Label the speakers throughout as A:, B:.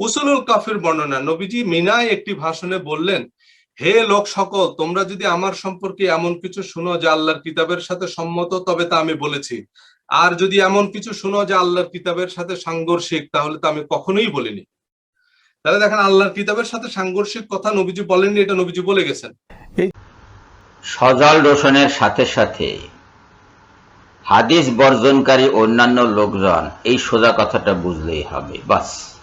A: উসুলুল কাফির বর্ণনা, নবীজি মিনায় একটি ভাষণে বললেন, হে লোক সকল, তোমরা যদি আমার সম্পর্কে এমন কিছু শুনো যে আল্লাহর কিতাবের সাথে সম্মত, তবে তা আমি বলেছি। আর যদি এমন কিছু শুনো যে আল্লাহর কিতাবের সাথে সাংঘর্ষিক, তাহলে তো আমি কখনোই বলিনি। তাহলে দেখেন, আল্লাহর কিতাবের সাথে সাংঘর্ষিক কথা নবীজি বলেননি, এটা নবীজি বলে গেছেন।
B: সজাল রোশনের সাথে সাথে হাদিস বর্জনকারী অন্যান্য লোকজন এই সোজা কথাটা বুঝলেই হবে। বাস।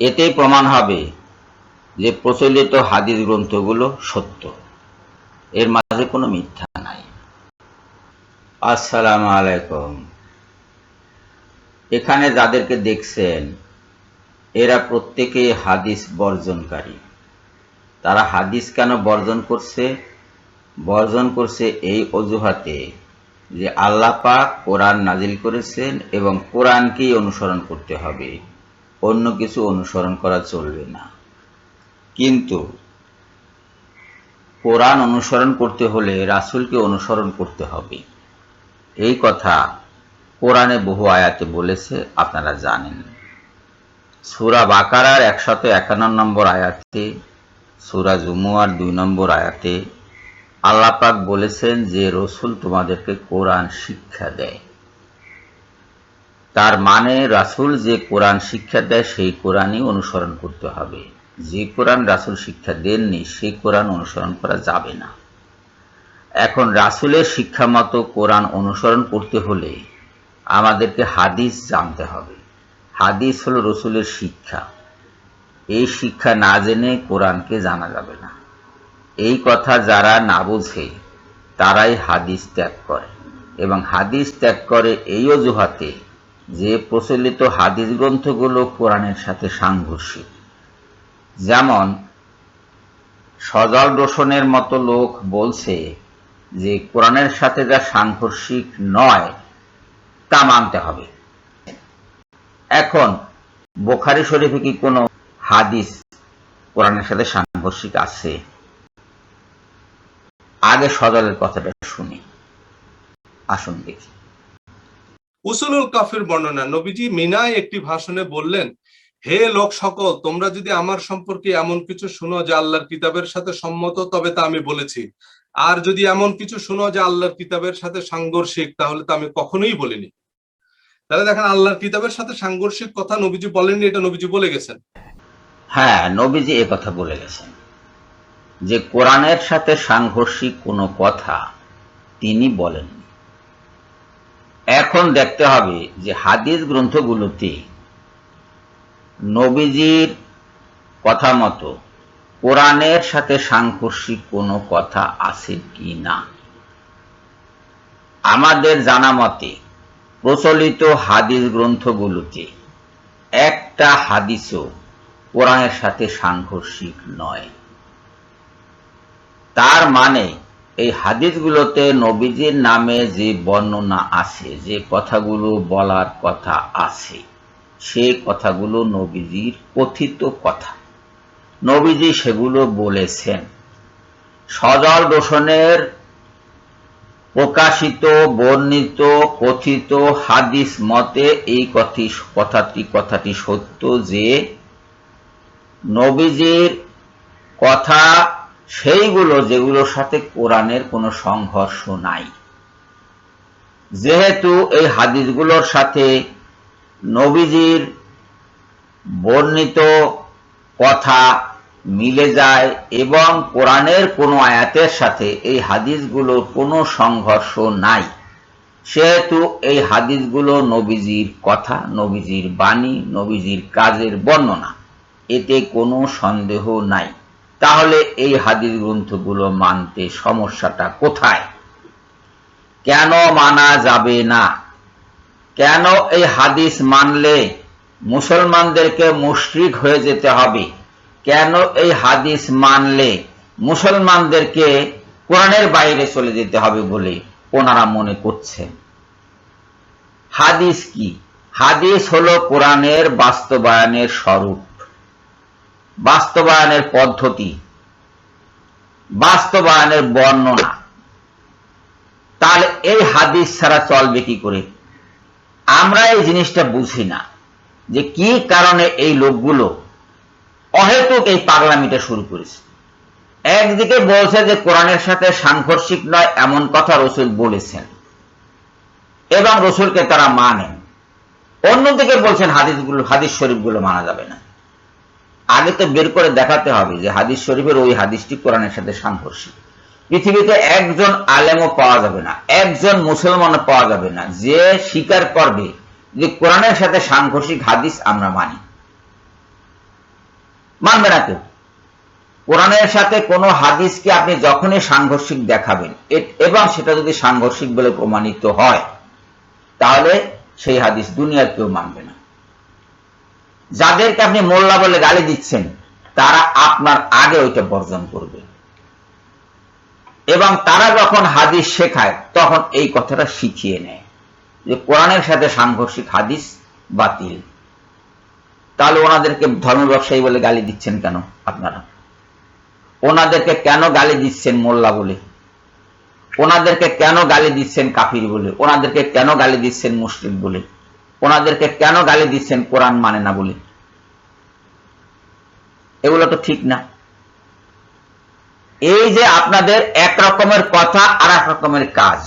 B: এতেই প্রমাণ হবে যে প্রচলিত হাদিস গ্রন্থগুলো সত্য। এর মাঝে কোনো মিথ্যা নাই। আসসালামু আলাইকুম। এখানে যাদেরকে দেখছেন, এরা প্রত্যেকেই হাদিস বর্জনকারী। তারা হাদিস কেন বর্জন করছে? বর্জন করছে এই অজুহাতে যে আল্লাহ পাক কোরআন নাজিল করেছেন এবং কোরআনকেই অনুসরণ করতে হবে। অন্য কিছু অনুসরণ করা চলবে না। কিন্তু কোরআন অনুসরণ করতে হলে রাসূলকে অনুসরণ করতে হবে। এই কথা কোরআনে বহু আয়াতে বলেছে, আপনারা জানেন। সুরা বাকারার একশত একান্ন নম্বর আয়াতে, সূরা জুমুয়ার দুই নম্বর আয়াতে আল্লাহ পাক বলেছেন যে রসুল তোমাদেরকে কোরআন শিক্ষা দেয়। তার মানে রাসূল যে কোরআন শিক্ষা দেয়, সেই কোরআনই অনুসরণ করতে হবে। যে কোরআন রাসূল শিক্ষা দেননি সেই কোরআন অনুসরণ করা যাবে না। এখন রাসূলের শিক্ষা মতো কোরআন অনুসরণ করতে হলে আমাদেরকে হাদিস জানতে হবে। হাদিস হলো রসুলের শিক্ষা। এই শিক্ষা না জেনে কোরআনকে জানা যাবে না। এই কথা যারা না বোঝে, তারাই হাদিস ত্যাগ করে। এবং হাদিস ত্যাগ করে এই অজুহাতে যে প্রচলিত হাদিস গ্রন্থগুলো কোরআনের সাথে সাংঘর্ষিক। যেমন, সজল রোশনের মতো লোক বলছে যে কোরআনের সাথে যা সাংঘর্ষিক নয়, তা মানতে হবে। এখন, বোখারি শরীফে কি কোনো হাদিস কোরআনের সাথে সাংঘর্ষিক আছে? আগে সজলের কথাটা শুনি। আসুন দেখি।
A: উসুলুল কাফির বর্ণনা, নবীজি মিনায় একটি ভাষণে বললেন, হে লোক সকল, তোমরা যদি আমার সম্পর্কে এমন কিছু শুনো যে আল্লাহর কিতাবের সাথে সম্মত, তবে তা আমি বলেছি। আর যদি এমন কিছু শুনো যে আল্লাহর কিতাবের সাথে সাংঘর্ষিক, তাহলে তো আমি কখনোই বলিনি। তাহলে দেখেন, আল্লাহর কিতাবের সাথে সাংঘর্ষিক কথা নবীজি বলেননি, এটা নবীজি বলে গেছেন।
B: হ্যাঁ নবীজি এ কথা বলে গেছেন যে, কোরআনের সাথে সাংঘর্ষিক কোনো কথা তিনি বলেননি। এখন দেখতে হবে যে হাদিস গ্রন্থগুলোতে নবীজির কথা মতো কোরআনের সাথে সাংঘর্ষিক কোনো কথা আছে কি না? আমাদের জানা মতে প্রচলিত হাদিস গ্রন্থগুলোতে একটা হাদিসও কোরআনের সাথে সাংঘর্ষিক নয়। তার মানে এই হাদিসগুলোতে নবীজির নামে যে বর্ণনা আছে, যে কথাগুলো বলার কথা আছে সে কথাগুলো নবীজির কথিত কথা। নবীজি সেগুলো বলেছেন। সজল দোষণের প্রকাশিত, বর্ণিত, কথিত হাদিস মতে এই কথি, কথাটি কথাটি সত্য যে, নবীজির কথা সেইগুলো যেগুলোর সাথে কোরআনের কোনো সংঘর্ষ নাই। যেহেতু এই হাদিসগুলোর সাথে নবীজির বর্ণিত কথা মিলে যায় এবং কোরআনের কোনো আয়াতের সাথে এই হাদিসগুলোর কোনো সংঘর্ষ নাই, সেহেতু এই হাদিসগুলো নবীজির কথা, নবীজির বাণী, নবীজির কাজের বর্ণনা, এতে কোনো সন্দেহ নাই। তাহলে এই হাদিস গ্রন্থগুলো মানতে সমস্যাটা কোথায়? কেন মানা যাবে না? কেন এই হাদিস মানলে মুসলমানদেরকে মুশরিক হয়ে যেতে হবে? কেন এই হাদিস মানলে মুসলমানদেরকে কোরআনের বাইরে চলে যেতে হবে বলে ওনারা মনে করছেন? হাদিস কি? হাদিস হলো কোরআনের বাস্তবায়নের স্বরূপ। বাস্তবায়নের পদ্ধতি, বাস্তবায়নের বর্ণনা। তাহলে এই হাদিস ছাড়া চলবে কি করে? আমরা এই জিনিসটা বুঝি না যে কি কারণে এই লোকগুলো অহেতুক এই পাগলামিটা শুরু করেছে। একদিকে বলছে যে কোরআনের সাথে সাংঘর্ষিক নয়, এমন কথা রসুল বলেছেন এবং রসুলকে তারা মানেন। অন্যদিকে বলছেন হাদিসগুলো হাদিস শরীফগুলো মানা যাবে না। আগে তো বের করে দেখাতে হবে যে হাদিস শরীফের ওই হাদিসটি কোরআনের সাথে সাংঘর্ষিক। পৃথিবীতে একজন আলেমও পাওয়া যাবে না, একজন মুসলমানও পাওয়া যাবে না। যে স্বীকার করবে যে কোরআনের সাথে সাংঘর্ষিক হাদিস আমরা মানি। মানবে না কেউ? কোরআনের সাথে কোনো হাদিসকে আপনি যখনই সাংঘর্ষিক দেখাবেন এবং সেটা যদি সাংঘর্ষিক বলে প্রমাণিত হয়, তাহলে সেই হাদিস দুনিয়ার কেউ মানবে না। যাদেরকে আপনি মোল্লা বলে গালি দিচ্ছেন, তারা আপনার আগে ওইটা বর্জন করবে। এবং তারা যখন হাদিস শেখায়, তখন এই কথাটা শিখিয়ে নেয় যে কোরআনের সাথে সাংঘর্ষিক হাদিস বাতিল। তাহলে ওনাদেরকে ধর্ম ব্যবসায়ী বলে গালি দিচ্ছেন কেন আপনারা? ওনাদেরকে কেন গালি দিচ্ছেন মোল্লা বলে? ওনাদেরকে কেন গালি দিচ্ছেন কাফির বলে? ওনাদেরকে কেন গালি দিচ্ছেন মুসলিম বলে? ওনাদেরকে কেন গালি দিচ্ছেন কোরআন মানে না বলে? এগুলো তো ঠিক না। এই যে আপনাদের এক রকমের কথা আর এক রকমের কাজ,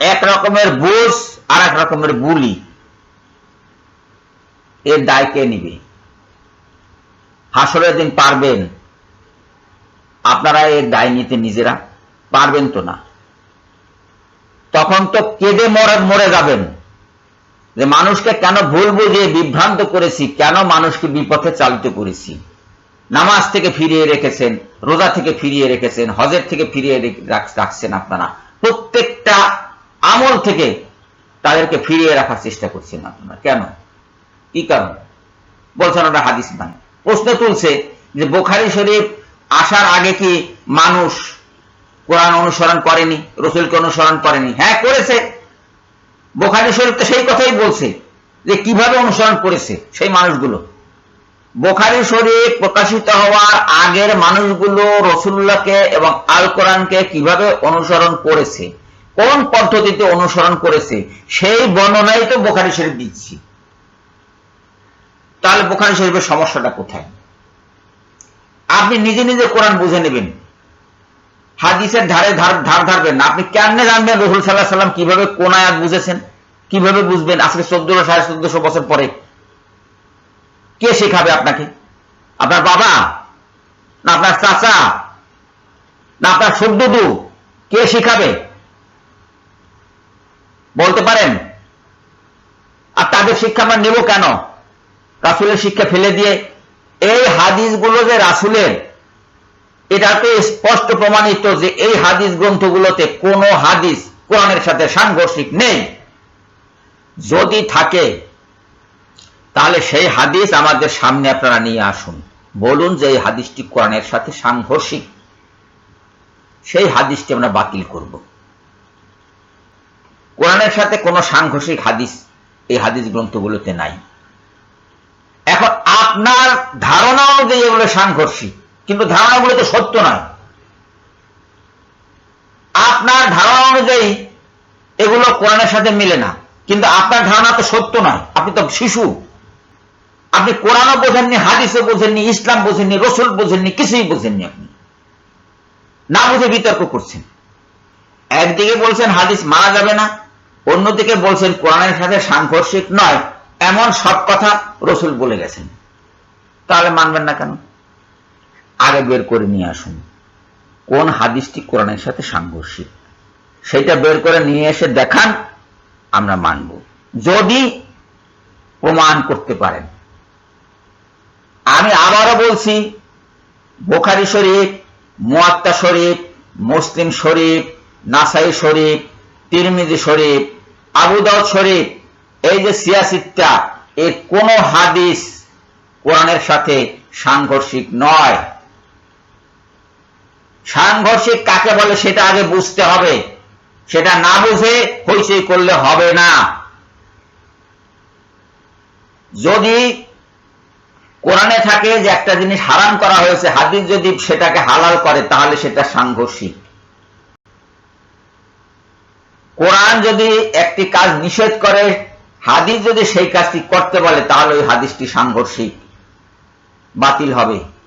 B: এক রকমের বুঝ আর এক রকমের বুলি, এর দায় কে নিবে? হাসরের দিন পারবেন? আপনারা এর দায় নিতে নিজেরা পারবেন তো না? তখন তো কেঁদে মরে মরে যাবেন। যে মানুষকে কেন ভুল বুঝিয়ে বিভ্রান্ত করেছি? কেন মানুষকে বিপথে চালিত করেছি? নামাজ থেকে ফিরিয়ে রেখেছেন, রোজা থেকে ফিরিয়ে রেখেছেন, হজের থেকে ফিরিয়ে রাখছেন আপনারা। প্রত্যেকটা আমল থেকে তাদেরকে ফিরিয়ে রাখার চেষ্টা করছেন আপনারা। কেন? কি কারণ? বলছেন ওরা হাদিস নাই প্রশ্ন তুলছে যে বোখারি শরীফ আসার আগে কি মানুষ কোরআন অনুসরণ করেনি? রসুলকে অনুসরণ করেনি? হ্যাঁ করেছে। বোখারি শরীফ তো সেই কথাই বলছে, যে কীভাবে অনুসরণ করেছে সেই মানুষগুলো। বোখারি শরীফ প্রকাশিত হওয়ার আগের মানুষগুলো রসুল্লাহকে এবং আল কোরআনকে কীভাবে অনুসরণ করেছে, কোন পদ্ধতিতে অনুসরণ করেছে, সেই বর্ণনাই তো বোখারি শরীফ দিচ্ছি। তাহলে বোখারি শরীফের সমস্যাটা কোথায়? আপনি নিজে নিজে কোরআন বুঝে নেবেন। হাদিসের ধারে ধার ধার ধারবেন না। আপনি কেমনে জানবেন রসুল সাল্লাহ সাল্লাম কীভাবে কোন আয়াত বুঝেছেন? কীভাবে বুঝবেন? আজকে চোদ্দশো, সাড়ে চোদ্দশো বছর পরে। কে শেখাবে আপনাকে? আপনার বাবা? না আপনার চাচা? না আপনার সদ্যদু কে শেখাবে? বলতে পারেন? আর তাদের শিক্ষা আমরা নেব কেন? রাসুলের শিক্ষা ফেলে দিয়ে এই হাদিসগুলো যে রাসুলের এটা তো স্পষ্ট প্রমাণিত যে এই হাদিস গ্রন্থগুলোতে কোনো হাদিস কোরআনের সাথে সাংঘর্ষিক নেই। যদি থাকে, তাহলে সেই হাদিস আমাদের সামনে আপনারা নিয়ে আসুন। বলুন যে এই হাদিসটি কোরআনের সাথে সাংঘর্ষিক। সেই হাদিসটি আমরা বাতিল করব। কোরআনের সাথে কোনো সাংঘর্ষিক হাদিস এই হাদিস গ্রন্থগুলোতে নাই। এখন আপনার ধারণা অনুযায়ী এগুলো সাংঘর্ষিক কিন্তু ধারণাগুলো তো সত্য নয়। আপনার ধারণা অনুযায়ী এগুলো কোরআনের সাথে মিলে না। কিন্তু আপনার ধারণা তো সত্য নয়। আপনি তো শিশু। আপনি কোরআনও বোঝেননি, হাদিসও বোঝেননি, ইসলাম বোঝেননি, রসুল বোঝেননি, কিছুই বোঝেননি আপনি। না বুঝে বিতর্ক করছেন। একদিকে বলছেন হাদিস মারা যাবে না, অন্যদিকে বলছেন কোরআনের সাথে সাংঘর্ষিক নয়। এমন সব কথা রসুল বলে গেছেন। তাহলে মানবেন না কেন? আগে বের করে নিয়ে আসুন। কোন হাদিসটি কোরআনের সাথে সাংঘর্ষিক? সেটা বের করে নিয়ে এসে দেখান, আমরা মানব। যদি প্রমাণ করতে পারেন। আমি আবারও বলছি, বোখারি শরীফ, মুয়াত্তা শরীফ, মুসলিম শরীফ, নাসাই শরীফ, তিরমিজি শরীফ আবুদাউদ শরীফ, এই যে সিয়াসিটটা এর কোন হাদিস কোরআনের সাথে সাংঘর্ষিক নয়। সাংঘর্ষিক কাকে বলে সেটা আগে বুঝতে হবে। সেটা না বুঝে হইচই করলে হবে না। যদি কোরআনে থাকে যে একটা জিনিস হারাম করা হয়েছে, হাদিস যদি সেটাকে হালাল করে, তাহলে সেটা সাংঘর্ষিক। কোরআন যদি একটি কাজ নিষেধ করে, হাদিস যদি সেই কাজটি করতে বলে, তাহলে ওই হাদিসটি সাংঘর্ষিক, বাতিল হবে।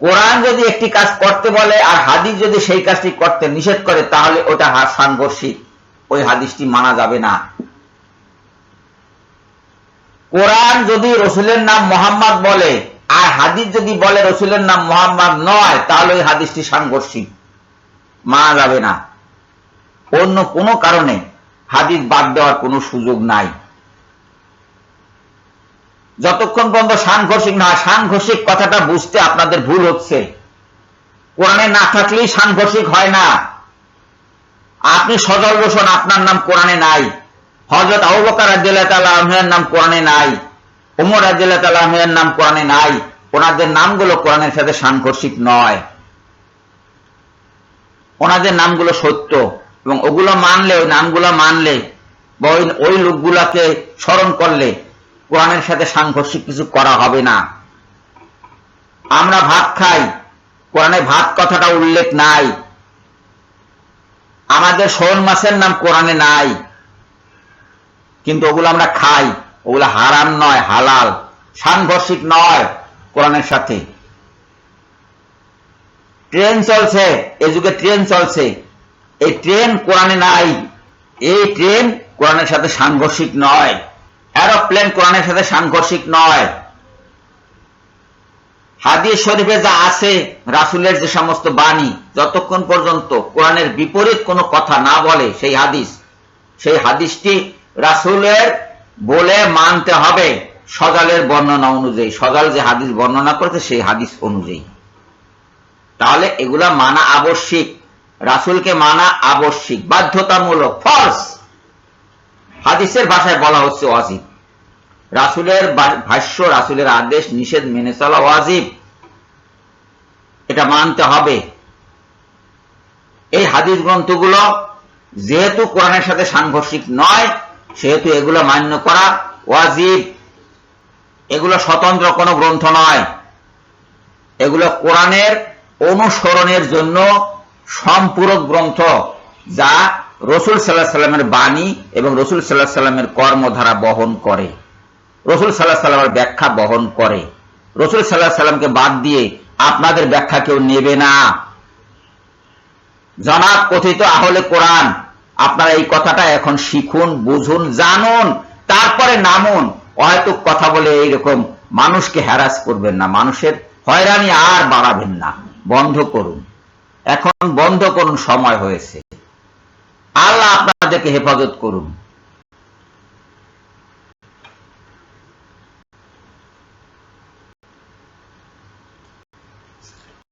B: কোরআন যদি একটি কাজ করতে বলে আর হাদিস যদি সেই কাজটি করতে নিষেধ করে, তাহলে ওটা সাংঘর্ষিক। ওই হাদিসটি মানা যাবে না। কোরআন যদি রসুলের নাম মোহাম্মদ বলে আর হাদিস যদি বলে রসুলের নাম মোহাম্মদ নয়, তাহলে ওই হাদিসটি সাংঘর্ষিক। মানা যাবে না। অন্য কোনো কারণে হাদিস বাদ দেওয়ার কোনো সুযোগ নাই। যতক্ষণ পর্যন্ত সাংঘর্ষিক না, সাংঘর্ষিক কথাটা বুঝতে আপনাদের ভুল হচ্ছে। কোরআনে না থাকলেই সাংঘর্ষিক হয় না। আপনি সজল রোশন আপনার নাম কোরআনে নাই। হজরত আবুবকর রাদিয়াল্লাহু নাম কোরআনে নাই। ওমর রাদিয়াল্লাহু নাম কোরআনে নাই। ওনাদের নামগুলো কোরআনের সাথে সাংঘর্ষিক নয়। ওনাদের নামগুলো সত্য এবং ওগুলো মানলে, ওই নামগুলো মানলে ওই লোকগুলাকে স্মরণ করলে কোরআনের সাথে সাংঘর্ষিক কিছু করা হবে না। আমরা ভাত খাই, কোরআনে ভাত কথাটা উল্লেখ নাই। আমাদের শোল মাছের নাম কোরআনে নাই। কিন্তু ওগুলো আমরা খাই, ওগুলো হারাম নয়, হালাল, সাংঘর্ষিক নয় কোরআনের সাথে। ট্রেন চলছে, এ যুগে ট্রেন চলছে। এই ট্রেন কোরআনে নাই, এই ট্রেন কোরআনের সাথে সাংঘর্ষিক নয়। এরোপ্লেন কোরআনের সাথে সাংঘর্ষিক নয়। হাদিস শরীফে যা আছে, রাসুলের যে সমস্ত বাণী, যতক্ষণ পর্যন্ত কোরআনের বিপরীত কোনো কথা না বলে সেই হাদিস, সেই হাদিসটি রাসুলের বলে মানতে হবে। সজালের বর্ণনা অনুযায়ী, সজাল যে হাদিস বর্ণনা করেছে, সেই হাদিস অনুযায়ী। তাহলে এগুলা মানা আবশ্যিক। রাসুলকে মানা আবশ্যিক। বাধ্যতামূলক। ফলস। হাদিসের ভাষায় বলা হচ্ছে ওয়াজিব। রাসুলের ভাষ্য, রাসুলের আদেশ, নিষেধ মেনে চলা ওয়াজিব। এটা মানতে হবে। এই হাদিস গ্রন্থগুলো যেহেতু কোরআনের সাথে সাংঘর্ষিক নয়, সেহেতু এগুলো মান্য করা ওয়াজিব। এগুলো স্বতন্ত্র কোনো গ্রন্থ নয়। এগুলো কোরআনের অনুসরণের জন্য সম্পূরক গ্রন্থ যা রসুল সাল্লাহ সাল্লামের বাণী এবং রসুল সাল্লাহ সাল্লামের কর্মধারা বহন করে। রসুল সাল্লাহ সাল্লামের ব্যাখ্যা বহন করে। রসুল সাল্লাহ সাল্লামকে বাদ দিয়ে আপনাদের ব্যাখ্যা কেউ নেবে না। জনাব কথিত আহলে কোরআন, আপনারা এই কথাটা এখন শিখুন, বুঝুন, জানুন, তারপরে নামুন। হয়তো কথা বলে এইরকম মানুষকে হ্যারাস করবেন না। মানুষের হয়রানি আর বাড়াবেন না। বন্ধ করুন। এখন বন্ধ করুন, সময় হয়েছে। আল্লাহ আপনাদেরকে হেফাজত করুন।